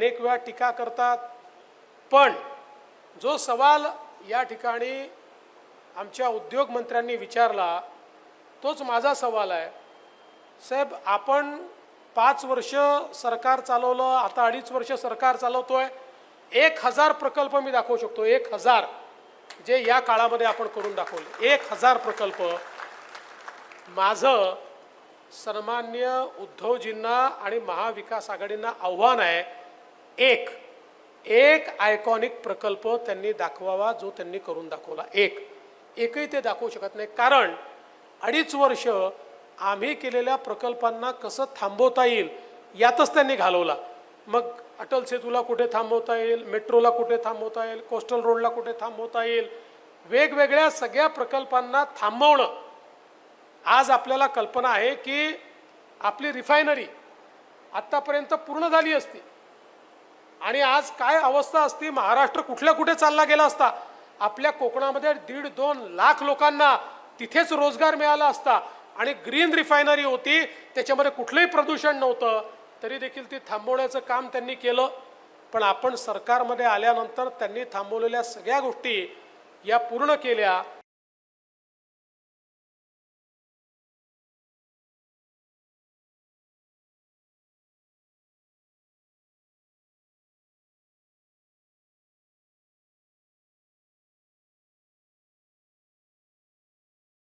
अनेक वेळा टीका करतात. पण जो सवाल या ठिकाणी आमच्या उद्योगमंत्र्यांनी विचारला तोच माझा सवाल आहे. साहेब आपण पाच वर्ष सरकार चालवलं आता अडीच वर्ष सरकार चालवतो आहे एक हजार प्रकल्प मी दाखवू शकतो. एक हजार जे या काळामध्ये आपण करून दाखवले. एक हजार प्रकल्प. माझं सन्मान्य उद्धवजींना आणि महाविकास आघाडींना आव्हान आहे एक. एक आयकॉनिक प्रकल्प त्यांनी दाखवावा जो त्यांनी करून दाखवला. एक. एकही ते दाखवू शकत नाही. कारण अडीच वर्ष आम्ही केलेल्या प्रकल्पांना कसं थांबवता येईल यातच त्यांनी घालवला. मग अटल सेतूला कुठे थांबवता येईल मेट्रोला कुठे थांबवता येईल कोस्टल रोडला कुठे थांबवता येईल वेगवेगळ्या सगळ्या प्रकल्पांना थांबवणं. आज आपल्याला कल्पना आहे की आपली रिफायनरी आत्तापर्यंत पूर्ण झाली असती. आणि आज काय अवस्था असती? महाराष्ट्र कुठल्या कुठे चालला गेला असता? आपल्या कोकणामध्ये दीड दोन लाख लोकांना तिथेच रोजगार मिळाला असता. आणि ग्रीन रिफायनरी होती. त्याच्यामध्ये कुठलंही प्रदूषण नव्हतं. तरी देखील ती थांबवण्याचं काम त्यांनी केलं. पण आपण सरकारमध्ये आल्यानंतर त्यांनी थांबवलेल्या सगळ्या गोष्टी या पूर्ण केल्या.